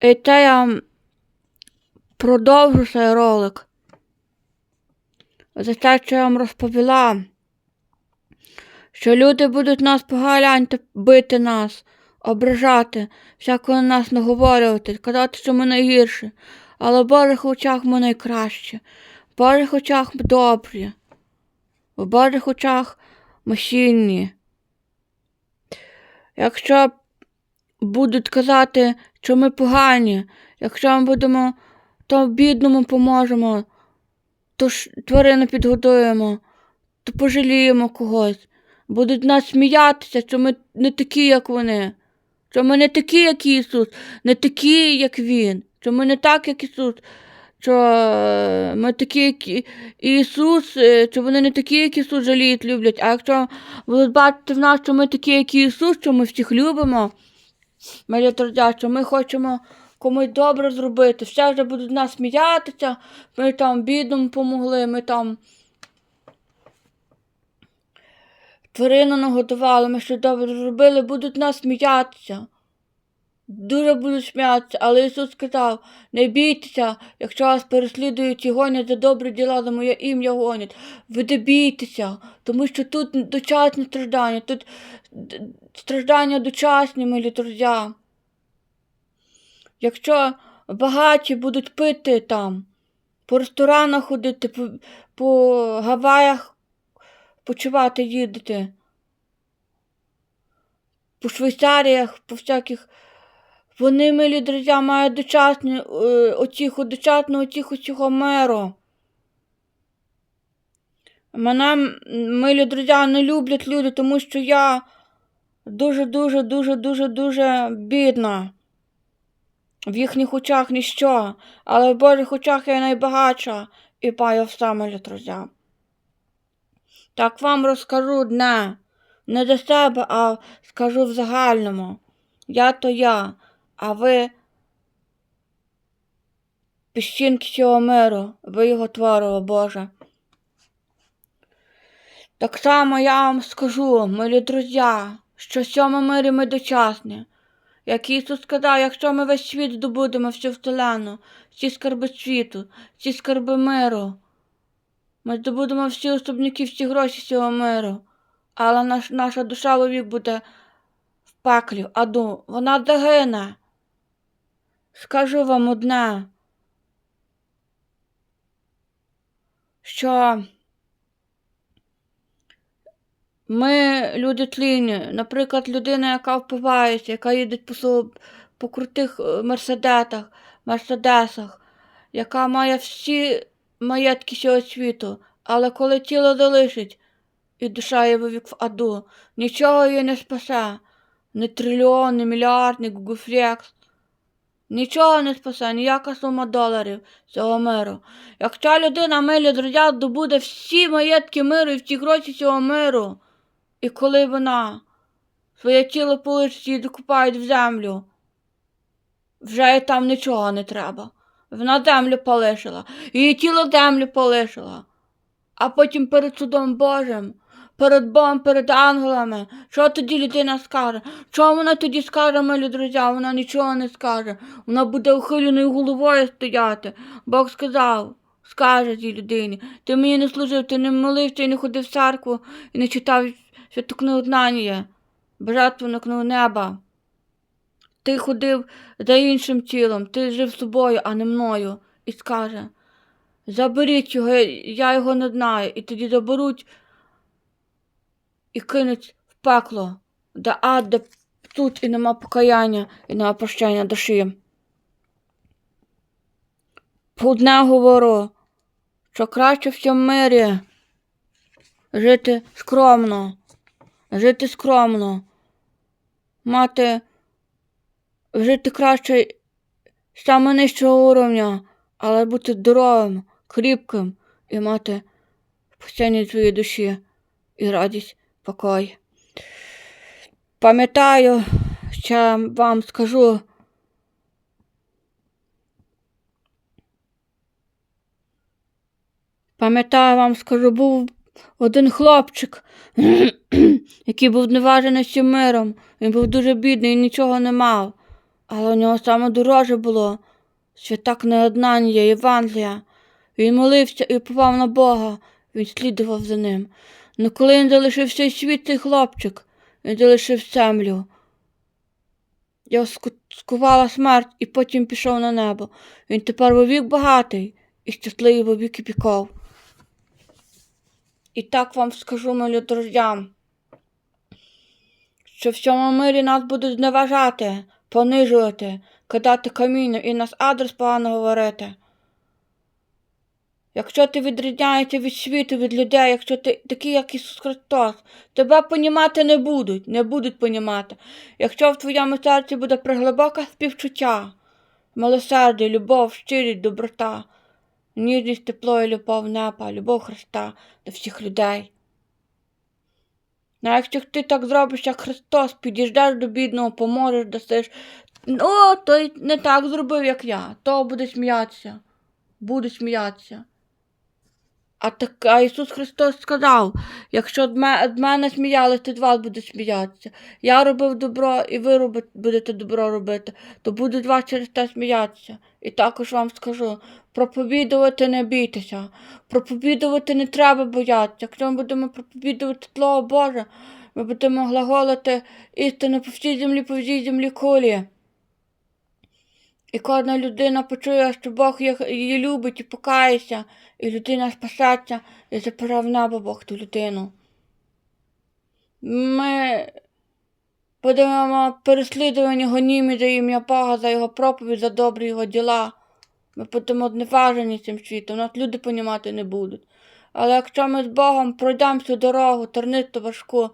І це я продовжу цей ролик. За те, що я вам розповіла, що люди будуть нас погляньте, бити нас, ображати, всяко на нас наговорювати, казати, що ми найгірші. Але в Божих очах ми найкраще, в Божих очах ми добрі, в Божих очах ми сильні. Якщо будуть казати, що ми погані, якщо ми будемо то бідному поможемо, то ж тварину підгодуємо, то пожаліємо когось. Будуть нас сміятися, що ми не такі, як вони, що ми не такі, як Ісус, не такі, як Він, що ми не так, як Ісус, що е, ми такі, як Ісус, е, що вони не такі, як Ісус жаліють, люблять. А якщо будуть бачити в нас, що ми такі, як Ісус, що ми всіх любимо, друзі, що ми хочемо комусь добре зробити. Все вже будуть нас сміятися, ми там бідному помогли, ми там тварину нагодували, ми щось добре зробили, будуть нас сміятися. Дуже будуть сміятися, але Ісус сказав, не бійтеся, якщо вас переслідують і гонять за добрі діла, за моє ім'я гонять. Ви не бійтеся, тому що тут дочасні страждання, тут страждання дочасні, милі друзі. Якщо багаті будуть пити там, по ресторанах ходити, по, по Гаваях почувати їдете, по Швейцаріях, по всяких. Вони, милі друзі, мають дочасні е, оціху, дочасну оціху цього миру. Мене, милі друзі, не люблять люди, тому що я дуже, дуже, дуже, дуже, бідна. В їхніх очах ніщо, але в Божих очах я найбагатша і маю все, милі друзі. Так вам розкажу дне. Не до себе, а скажу в загальному. Я то я, а ви піщинки цього миру, ви його творили, Боже. Так само я вам скажу, милі друзі, що в цьому мирі ми дочасні. Як Ісус сказав, якщо ми весь світ здобудемо всю вселену, всі скарби світу, всі скарби миру, ми здобудемо всі особняки, всі гроші цього миру, але наш, наша душа вовік буде в пеклі, аду, вона загине. Скажу вам одне, що ми люди тлінні. Наприклад, людина, яка впивається, яка їде по, по крутих е, мерседетах, мерседесах, яка має всі маєтки цього світу, але коли тіло залишить і душа є вовік в аду, нічого її не спасе. Ні трильйон, ні мільярд, ні гугуфлекс. Нічого не спасе, ніяка сума доларів цього миру. Якщо людина милі друзі, добуде всі маєтки миру і всі гроші цього миру, і коли вона своє тіло полишить і докупають в землю, вже їй там нічого не треба. Вона землю полишила, її тіло землю полишила. А потім перед судом Божим, перед Богом, перед ангелами, що тоді людина скаже? Що вона тоді скаже, милі друзі? Вона нічого не скаже. Вона буде ухиленою головою стояти. Бог сказав, скаже цій людині, ти мені не служив, ти не молився і не ходив в церкву, і не читав знання, божественну книгу неба. Ти ходив за іншим тілом, ти жив собою, а не мною, і скаже. Заберіть його, я його не знаю, і тоді заберуть і кинуть в пекло, де ад, де тут і нема покаяння, і нема прощення душі. Одне говорю, що краще в цьому мирі жити скромно, жити скромно, мати жити краще саме нижчого уровня, але бути здоровим, кріпким і мати спасіння своєї душі і радість, покой. Пам'ятаю, ще вам скажу. Пам'ятаю, вам скажу, був один хлопчик, який був зневажений всім миром. Він був дуже бідний і нічого не мав. Але у нього саме дороже було свята книга Євангелія. Він молився і попав на Бога, він слідував за ним. Но коли він залишив цей світ, цей хлопчик, він залишив землю. Ску- скувала смерть і потім пішов на небо. Він тепер вовік багатий і щасливий вовік і піков. І так вам скажу, милі друзям, що в цьому мирі нас будуть зневажати, понижувати, кидати каміння і нас адрес погано говорити. Якщо ти відрізняєшся від світу, від людей, якщо ти такий, як Ісус Христос, тебе понімати не будуть, не будуть понімати. Якщо в твоєму серці буде приглибоке співчуття, милосердя, любов, щирість, доброта, ніжність, тепло і любов неба, любов Христа до всіх людей. А якщо ти так зробиш, як Христос, під'їжджаєш до бідного, поможеш, дасиш, о, той не так зробив, як я, то буде сміятися, буде сміятися. А так а Ісус Христос сказав, якщо від мене сміялись, то від вас будуть сміятися. Я робив добро, і ви робите, будете добро робити, то будуть вас через те сміятися. І також вам скажу, проповідувати не бійтеся, проповідувати не треба боятися. Якщо ми будемо проповідувати Слово Боже, ми будемо глаголити істину по всій землі, по всій землі кулі. І кожна людина почує, що Бог її любить і покається, і людина спасеться, і запирав небо Бог ту людину. Ми будемо переслідувані гонімі за ім'я Бога, за його проповідь, за добрі його діла. Ми будемо одневажені цим світом, нас люди понімати не будуть. Але якщо ми з Богом пройдемо цю дорогу, тернисту важку,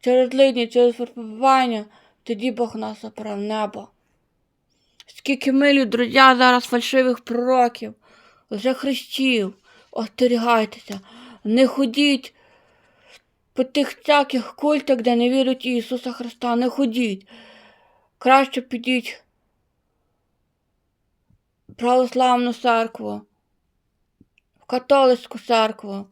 через лидні, через випробування, тоді Бог нас заправ в небо. Скільки милі, друзі, зараз фальшивих пророків, лжехристів, остерігайтеся, не ходіть по тих всяких культах, де не вірять Ісуса Христа, не ходіть. Краще підіть в православну церкву, в католицьку церкву.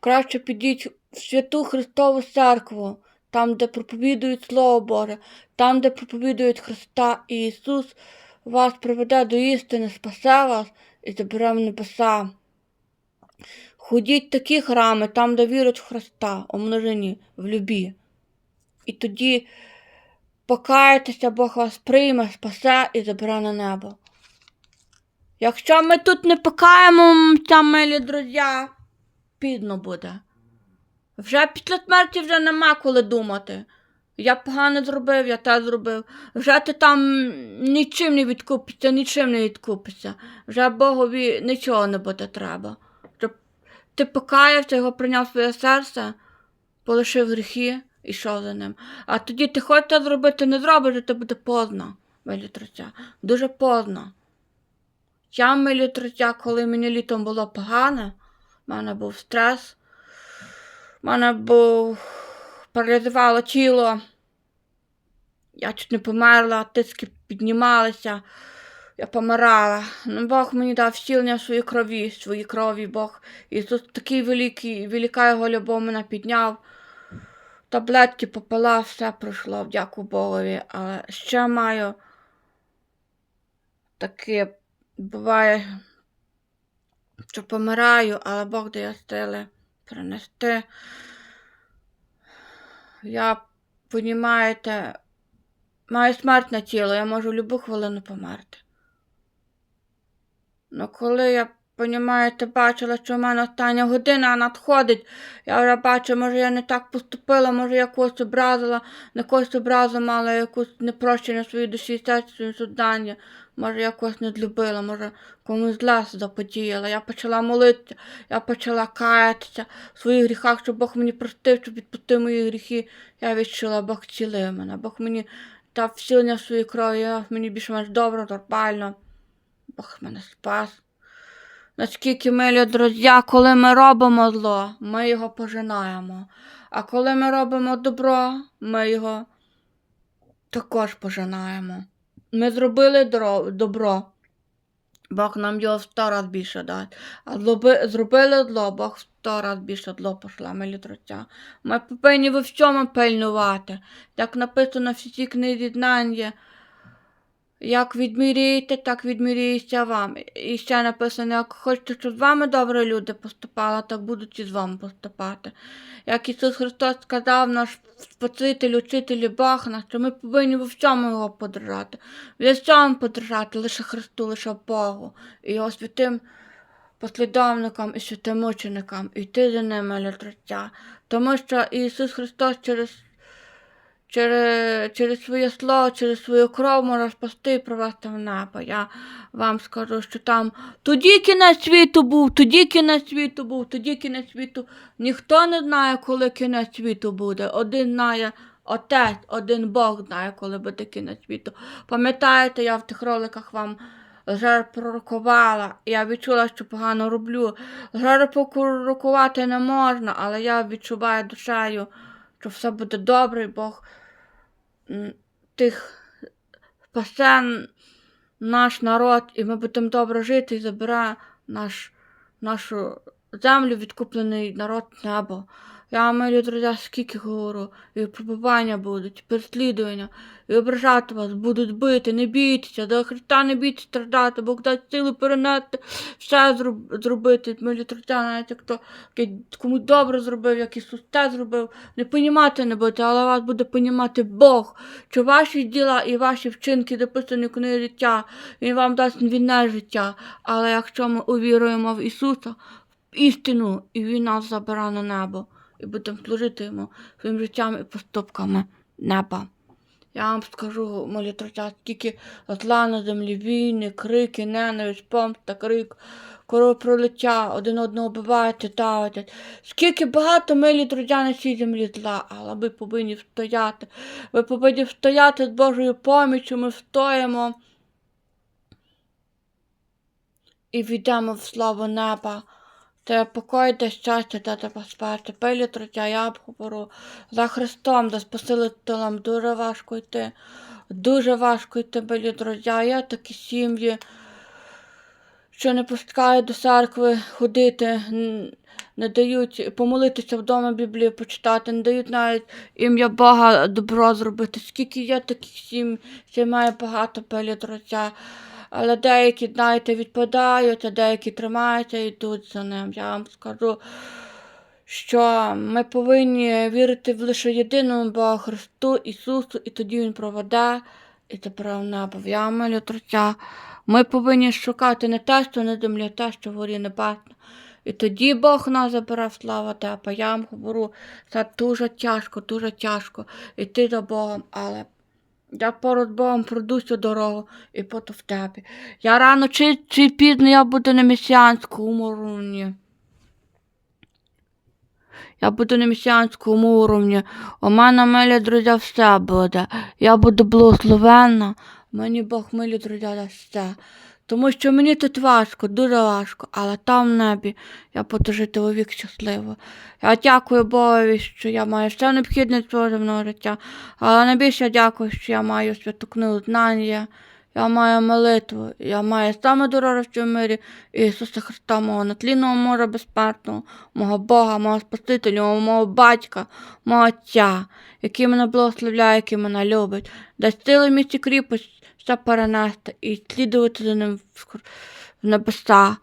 Краще підіть в святу Христову церкву, там, де проповідують Слово Боже, там, де проповідують Христа і Ісус вас приведе до істини, спасе вас і забере в небеса. Ходіть в такі храми, там, де вірять в Христа, у множині, в любі. І тоді покаєтеся, Бог вас прийме, спасе і забере на небо. Якщо ми тут не покаємося, милі друзі, пізно буде. Вже після смерті вже нема коли думати. Я погано зробив, я те зробив. Вже ти там нічим не відкупишся, нічим не відкупишся. Вже Богові нічого не буде треба. Ти покаявся, його прийняв своє серце, полишив гріхи і йшов за ним. А тоді ти хочеш це зробити, не зробиш, це буде поздно, милі друзі. Дуже поздно. Я, милі друзі, коли мені літом було погано, в мене був стрес, в мене був паралізувало тіло. Я чуть не померла, тиски піднімалися, я помирала. Ну, Бог мені дав втілення своїй крові, своїй крові Бог. Ісус такий великий, велика його любов мене підняв. Таблетки попила, все пройшло, дякую Богові. Але ще маю таке буває, що помираю, але Бог дає сили перенести. Я, понімаєте, маю смертне тіло, я можу в будь-яку хвилину померти. Ну, коли я, понімаєте, бачила, що в мене остання година надходить, я вже бачу, може, я не так поступила, може, я когось образила, не когось образу мала, якусь непрощення своїй душі, своїм завдання. Може, я когось не злюбила, може, комусь зле заподіяла. Я почала молитися, я почала каятися в своїх гріхах, щоб Бог мені простив, щоб відпустив мої гріхи. Я відчула, Бог цілив мене, Бог мені дав вцілення в своїй крові, я, мені більш-менш добре, нормально. Бог мене спас. Наскільки милі друзі, коли ми робимо зло, ми його пожинаємо. А коли ми робимо добро, ми його також пожинаємо. Ми зробили добро, Бог нам його в сто раз більше дасть. А зробили зло, Бог в сто раз більше зло пошло, милі друзі. Ми повинні во всьому пильнувати. Як написано в всій книзі знання, як відміряєте, так відміряється вам. І ще написано, як хочете, щоб з вами добре люди поступали, так будуть і з вами поступати. Як Ісус Христос сказав, наш Спаситель, Учитель і Бог наш, що ми повинні во всьому його подражати. В всьому подражати лише Христу, лише Богу і його святим послідовникам і святимученикам, і йти за ними літруття. Тому що Ісус Христос через, через, через своє слово, через свою кров може спасти і провести в небо. Я вам скажу, що там тоді кінець світу був, тоді кінець світу був, тоді кінець світу. Ніхто не знає, коли кінець світу буде. Один знає Отець, один Бог знає, коли буде кінець світу. Пам'ятаєте, я в тих роликах вам вже пророкувала. Я відчула, що погано роблю. Зараз пророкувати не можна, але я відчуваю душею, що все буде добре, Бог тих спасе наш народ, і ми будемо добре жити і забере наш, нашу землю, відкуплений народ небо. Я милі друзі, скільки говорю, і випробування будуть, і переслідування, і ображати вас, будуть бити, не бійтеся, до Христа не бійтеся страждати, Бог дасть силу перенести, все зробити. Милі друзі, навіть як то який кому добре зробив, як Ісус те зробив, не понімати не будете, але вас буде понімати Бог, що ваші діла і ваші вчинки дописані в книгі життя, Він вам дасть вільне життя. Але якщо ми увіруємо в Ісуса, істину, і Він нас забере на небо, і будемо служити йому своїм життям і поступками неба. Я вам скажу, мої тротя, скільки зла на землі, війни, крики, ненависть, помста, крик, кровопролиття, один одного вбивають, тавлять. Скільки багато милі друзі на цій землі зла, але ви повинні встояти. Ви повинні встояти з Божою поміччю, ми встоїмо і війдемо в славу неба. Це покой та щастя та безпеки. Пилі третя, я б говорю за Христом, за Спасителем дуже важко йти. Дуже важко йти, білі друзі. Є такі сім'ї, що не пускають до церкви ходити, не дають помолитися вдома Біблію почитати, не дають навіть ім'я Бога добро зробити. Скільки є таких сім'й, ще має багато білі друзі. Але деякі, знаєте, відпадають, а деякі тримаються і йдуть за ним. Я вам скажу, що ми повинні вірити в лише єдиному Богу Христу, Ісусу, і тоді Він проведе і забере в небо. Я милю. Ми повинні шукати не те, що на землі, а те, що вгорі небесно. І тоді Бог нас забере слава тебе. Я вам говорю, це дуже тяжко, дуже тяжко йти за Богом, але я перед Богом пройду дорогу і пото в тебе. Я рано чи, чи пізно я буду на месіанському уровні. Я буду на месіанському уровні. У мене, милі друзі, все буде. Я буду благословенна. Мені Бог, милі друзі, дасть все. Тому що мені тут важко, дуже важко, але там в небі я буду жити у вік щасливо. Я дякую Богові, що я маю все необхідне свого земного життя, але найбільше дякую, що я маю святу книгу знання, я маю молитву, я маю саме дороже в мирі Ісуса Христа, мого нетлінного моря безсмертного, мого Бога, мого Спасителя, мого батька, мого Отця, який мене благословляє, який мене любить, дасть сили місці кріпость все перенести і слідувати за ним в небеса.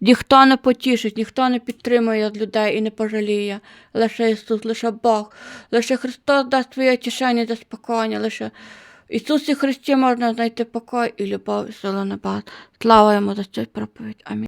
Ніхто не потішить, ніхто не підтримує людей і не пожаліє. Лише Ісус, лише Бог, лише Христос дасть своє тішення та спокоєння. лише в Ісусі Христі можна знайти покой і любов і силу небес. Слава йому за цю проповідь. Амінь.